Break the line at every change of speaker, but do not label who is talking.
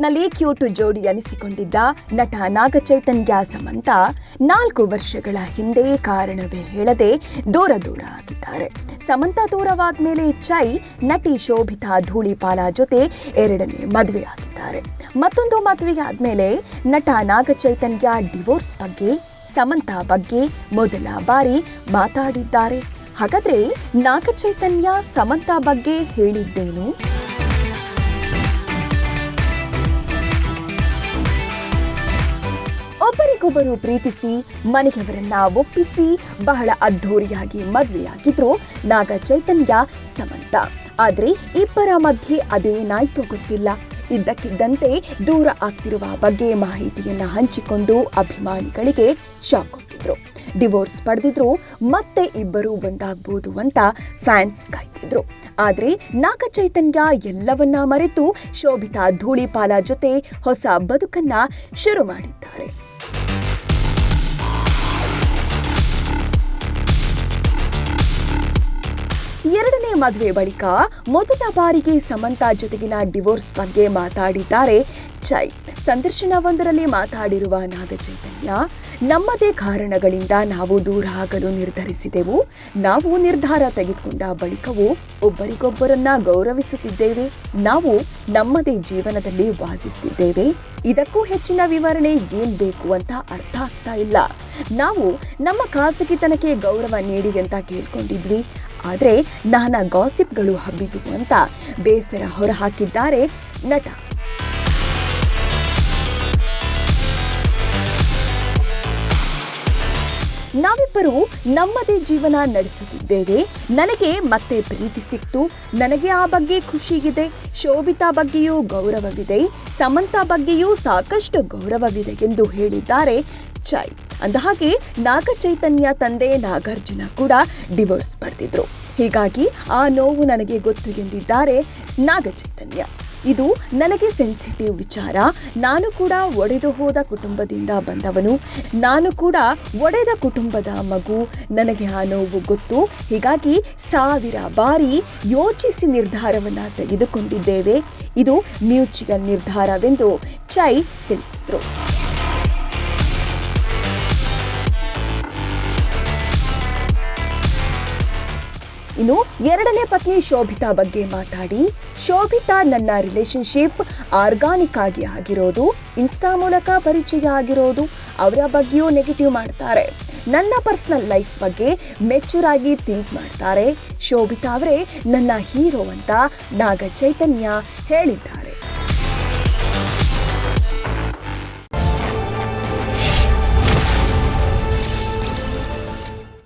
ಬಾಲಿವುಡ್ನಲ್ಲಿ cute ಜೋಡಿ ಅನಿಸಿಕೊಂಡಿದ್ದ ನಟ ನಾಗಚೈತನ್ಯ ಸಮಂತ ನಾಲ್ಕು ವರ್ಷಗಳ ಹಿಂದೆ ಕಾರಣವೇ ಹೇಳದೆ ದೂರ ದೂರ ಆಗಿದ್ದಾರೆ. ಸಮಂತ ದೂರವಾದ ಮೇಲೆ ಚೈ ನಟಿ ಶೋಭಿತಾ ಧೂಳಿಪಾಲ ಜೊತೆ ಎರಡನೇ ಮದುವೆ ಆಗಿದ್ದಾರೆ ಮತ್ತೊಂದು ಮದುವೆಯಾದ ಮೇಲೆ ನಟ ನಾಗಚೈತನ್ಯ ಡಿವೋರ್ಸ್ ಬಗ್ಗೆ, ಸಮಂತ ಬಗ್ಗೆ ಮೊದಲ ಬಾರಿ ಮಾತಾಡಿದ್ದಾರೆ. ಹಾಗಾದ್ರೆ ನಾಗಚೈತನ್ಯ ಸಮಂತ ಬಗ್ಗೆ ಹೇಳಿದ್ದೇನು? ಒಬ್ಬರಿಗೊಬ್ಬರು ಪ್ರೀತಿಸಿ ಮನೆಯವರನ್ನ ಒಪ್ಪಿಸಿ, ಬಹಳ ಅದ್ಧೂರಿಯಾಗಿ ಮದುವೆಯಾಗಿದ್ರು ನಾಗ ಚೈತನ್ಯ, ಸಮಂತ. ಆದ್ರೆ ಇಬ್ಬರ ಮಧ್ಯೆ ಅದೇನಾಯ್ತು ಗೊತ್ತಿಲ್ಲ. ಇದ್ದಕ್ಕಿದ್ದಂತೆ ದೂರ ಆಗ್ತಿರುವ ಬಗ್ಗೆ ಮಾಹಿತಿಯನ್ನ ಹಂಚಿಕೊಂಡು ಅಭಿಮಾನಿಗಳಿಗೆ ಶಾಕ್ ಕೊಟ್ಟಿದ್ರು. ಡಿವೋರ್ಸ್ ಪಡೆದಿದ್ರು, ಮತ್ತೆ ಇಬ್ಬರು ಒಂದಾಗ್ಬೋದು ಅಂತ ಫ್ಯಾನ್ಸ್ ಕಾಯ್ತಿದ್ರು. ಆದ್ರೆ ನಾಗ ಚೈತನ್ಯ ಎಲ್ಲವನ್ನ ಮರೆತು ಶೋಭಿತಾ ಧೂಳಿಪಾಲ ಜೊತೆ ಹೊಸ ಬದುಕನ್ನ ಶುರು ಮಾಡಿದ್ದಾರೆ. ಎರಡನೇ ಮದುವೆ ಬಳಿಕ ಮೊದಲ ಬಾರಿಗೆ ಸಮಂತ ಜೊತೆಗಿನ ಡಿವೋರ್ಸ್ ಬಗ್ಗೆ ಮಾತಾಡಿದ್ದಾರೆ ಜೈ ಸಂದರ್ಶನವೊಂದರಲ್ಲಿ ಮಾತಾಡಿರುವ ನಾಗಚೈತನ್ಯ, ನಮ್ಮದೇ ಕಾರಣಗಳಿಂದ ನಾವು ದೂರ ಆಗಲು ನಿರ್ಧರಿಸಿದೆವು. ನಾವು ನಿರ್ಧಾರ ತೆಗೆದುಕೊಂಡ ಬಳಿಕವೂ ಒಬ್ಬರಿಗೊಬ್ಬರನ್ನ ಗೌರವಿಸುತ್ತಿದ್ದೇವೆ. ನಾವು ನಮ್ಮದೇ ಜೀವನದಲ್ಲಿ ವಾಸಿಸುತ್ತಿದ್ದೇವೆ. ಇದಕ್ಕೂ ಹೆಚ್ಚಿನ ವಿವರಣೆ ಏನ್ ಬೇಕು ಅಂತ ಅರ್ಥ ಆಗ್ತಾ ಇಲ್ಲ. ನಾವು ನಮ್ಮ ಖಾಸಗಿತನಕ್ಕೆ ಗೌರವ ನೀಡಿ ಅಂತ ಕೇಳ್ಕೊಂಡಿದ್ವಿ. ಆದರೆ ನಾನಾ ಗಾಸಿಪ್ಗಳು ಹಬ್ಬಿದ್ದು ಅಂತ ಬೇಸರ ಹೊರಹಾಕಿದ್ದಾರೆ ನಟ. ನಾವಿಬ್ಬರು ನಮ್ಮದೇ ಜೀವನ ನಡೆಸುತ್ತಿದ್ದೇವೆ. ನನಗೆ ಮತ್ತೆ ಪ್ರೀತಿ ಸಿಕ್ತು. ನನಗೆ ಆ ಬಗ್ಗೆ ಖುಷಿಗಿದೆ ಶೋಭಿತಾ ಬಗ್ಗೆಯೂ ಗೌರವವಿದೆ. ಸಮಂತಾ ಬಗ್ಗೆಯೂ ಸಾಕಷ್ಟು ಗೌರವವಿದೆ ಎಂದು ಹೇಳಿದ್ದಾರೆ ಚೈ ಅಂದಹಾಗೆ, ನಾಗಚೈತನ್ಯ ತಂದೆ ನಾಗಾರ್ಜುನ ಕೂಡ ಡಿವೋರ್ಸ್ ಪಡೆದಿದ್ರು. ಹೀಗಾಗಿ ಆ ನೋವು ನನಗೆ ಗೊತ್ತು ಎಂದಿದ್ದಾರೆ ನಾಗಚೈತನ್ಯ. ಇದು ನನಗೆ ಸೆನ್ಸಿಟಿವ್ ವಿಚಾರ. ನಾನು ಕೂಡ ಒಡೆದು ಹೋದ ಕುಟುಂಬದಿಂದ ಬಂದವನು. ನಾನು ಕೂಡ ಒಡೆದ ಕುಟುಂಬದ ಮಗು. ನನಗೆ ಆ ನೋವು ಗೊತ್ತು. ಹೀಗಾಗಿ ಸಾವಿರ ಬಾರಿ ಯೋಚಿಸಿ ನಿರ್ಧಾರವನ್ನು ತೆಗೆದುಕೊಂಡಿದ್ದೇವೆ. ಇದು ಮ್ಯೂಚುವಲ್ ನಿರ್ಧಾರವೆಂದು ಚೈ ತಿಳಿಸಿದರು. ಇನ್ನು ಎರಡನೇ ಪತ್ನಿ ಶೋಭಿತಾ ಬಗ್ಗೆ ಮಾತಾಡಿ. ಶೋಭಿತಾ ನನ್ನ ರಿಲೇಶನ್ಶಿಪ್ ಆರ್ಗಾನಿಕ್ ಆಗಿ ಆಗಿರೋದು ಇನ್ಸ್ಟಾ ಮೂಲಕ ಪರಿಚಯ ಆಗಿರೋದು, ಅವರ ಬಗ್ಗೆಯೂ ನೆಗೆಟಿವ್ ಮಾಡ್ತಾರೆ. ನನ್ನ ಪರ್ಸನಲ್ ಲೈಫ್ ಬಗ್ಗೆ ಮೆಚೂರ್ ಆಗಿ ಥಿಂಕ್ ಮಾಡ್ತಾರೆ. ಶೋಭಿತಾ ಅವರೇ ನನ್ನ ಹೀರೋ ಅಂತ ನಾಗ ಚೈತನ್ಯ ಹೇಳಿದ್ದಾರೆ.